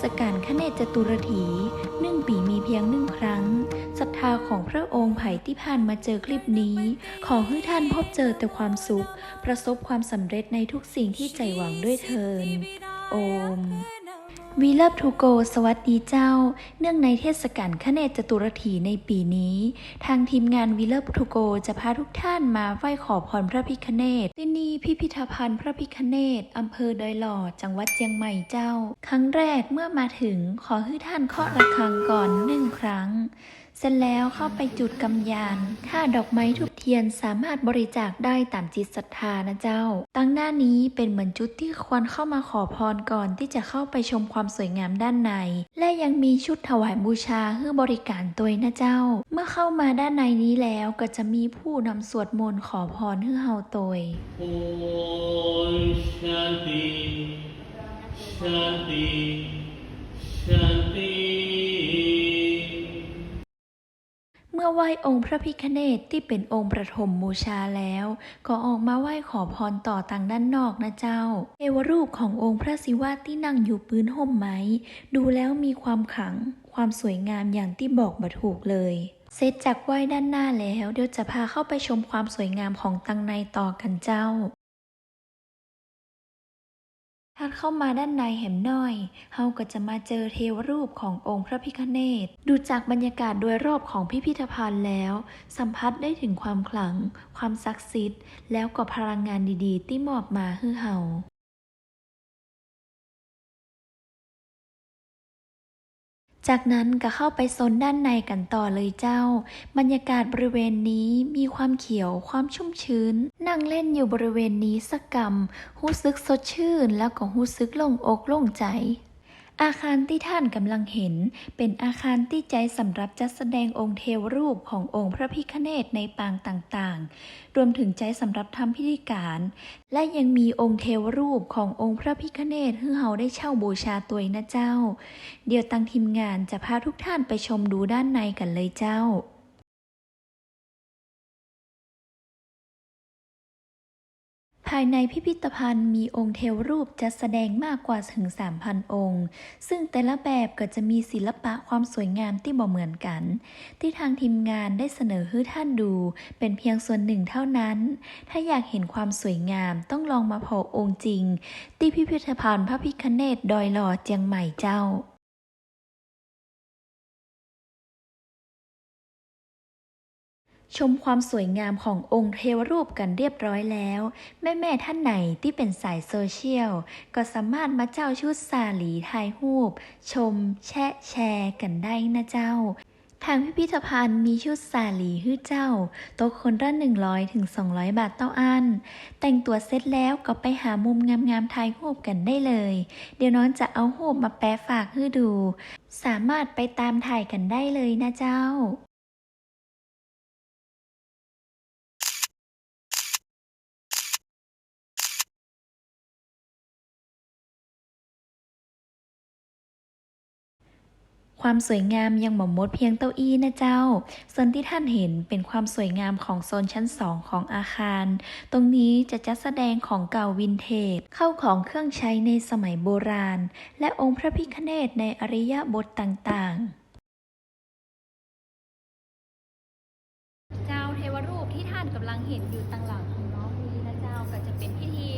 ศกาลขเนจตุรถีหนึ่งปีมีเพียงหนึ่งครั้งศรัทธาของพระองค์ไผ่ที่ผ่านมาเจอคลิปนี้ ขอให้ท่านพบเจอแต่ความสุข ประสบความสำเร็จในทุกสิ่งที่ใจหวังด้วยเทินโอม วีเลิฟทูโกสวัสดีเจ้า เนื่องในเทศกาลขเนจตุรถีในปีนี้ ทางทีมงานวีเลิฟทูโกจะพาทุกท่านมาไหว้ขอพรพระพิคเนตที่นี่พิพิธภัณฑ์พระพิคเนตอำเภอดอยหล่อจังหวัดเชียงใหม่เจ้า ครั้งแรกเมื่อมาถึงขอให้ท่านเคาะระฆังก่อนหนึ่งครั้ง เสร็จแล้วเข้าไปจุดกำยานค่าดอกไม้ทุกเทียนสามารถบริจาคได้ตามจิตศรัทธานะเจ้า ตั้งหน้านี้เป็นเหมือนจุดที่ควรเข้ามาขอพรก่อนที่จะเข้าไปชมความสวยงามด้านใน และยังมีชุดถวายบูชาเพื่อบริการตัวนะเจ้า เมื่อเข้ามาด้านในนี้แล้วก็จะมีผู้นำสวดมนต์ขอพรให้เฮาตัวย Om Shanti Shanti Shanti อไหว้องค์พระพิคเนตที่เป็นองค์ประถมบูชาแล้ว ก็ออกมาไหว้ขอพรต่อทางด้านนอกนะเจ้า เทวรูปขององค์พระศิวะที่นั่งอยู่ปืนห่มไหมดูแล้วมีความขัง ความสวยงามอย่างที่บอกบัถูกเลย เสร็จจากไหว้ด้านหน้าแล้ว เดี๋ยวจะพาเข้าไปชมความสวยงามของตังในต่อกันเจ้า ดเข้ามาด้านในแหมน้อย เฮาก็จะมาเจอเทวรูปขององค์พระพิฆเนศ ดูจากบรรยากาศโดยรอบของพิพิธภัณฑ์แล้ว สัมผัสได้ถึงความขลัง ความศักดิ์สิทธิ์ แล้วก็พลังงานดีๆ ที่มอบมาให้เฮา จากนั้นก็เข้าไปโซนด้านในกันต่อเลยเจ้า บรรยากาศบริเวณนี้มีความเขียวความชุ่มชื้น นั่งเล่นอยู่บริเวณนี้สักกรรมหู้ซึกสดชื่นแล้วก็หู้ซึกโล่งอกโล่งใจ อาคารที่ท่านกำลังเห็น เป็นอาคารที่ใจสำหรับจัดแสดงองค์เทวรูปขององค์พระพิฆเนศในปางต่างๆ รวมถึงใจสำหรับทำพิธีการ และยังมีองค์เทวรูปขององค์พระพิฆเนศให้เฮาได้เช่าบูชาตัวนะเจ้า เดี๋ยวตังทีมงานจะพาทุกท่านไปชมดูด้านในกันเลยเจ้า ภายในพิพิธภัณฑ์มีองค์เทวรูปจัดแสดงมากกว่าถึง 3,000 องค์ ซึ่งแต่ละแบบก็จะมีศิลปะความสวยงามที่บ่เหมือนกัน ที่ทางทีมงานได้เสนอให้ท่านดู เป็นเพียงส่วนหนึ่งเท่านั้น ถ้าอยากเห็นความสวยงามต้องลองมาพอองค์จริง ที่พิพิธภัณฑ์พระพิคเนตดอยหล่อเจียงใหม่เจ้า ชมความสวยงามขององค์เทวรูปกันเรียบร้อยแล้ว แม่ๆท่านไหนที่เป็นสายโซเชียล ก็สามารถมาเจ้าชุดสาหลีถ่ายรูป ชม แชะแชร์กันได้นะเจ้าทางพิพิธภัณฑ์มีชุดสาหลีฮื้อเจ้า ตกคนละ100ถึง200 บาทเต้าอัน แต่งตัวเสร็จแล้วก็ไปหามุมงามๆถ่ายรูปกันได้เลย เดี๋ยวน้องจะเอารูปมาแปะฝากให้ดู สามารถไปตามถ่ายกันได้เลยนะเจ้า ความสวยงามยังหม่อมมดเพียงเต้าอี้นะเจ้า ส่วนที่ท่านเห็นเป็นความสวยงามของโซนชั้น2ของอาคาร ตรงนี้จะจัดแสดงของเก่าวินเทจ เข้าของเครื่องใช้ในสมัยโบราณ และองค์พระพิฆเนศในอริยบทต่างๆ เจ้าเทวรูปที่ท่านกำลังเห็นอยู่ตังหลังของน้องนี้นะเจ้าก็จะเป็นพิธี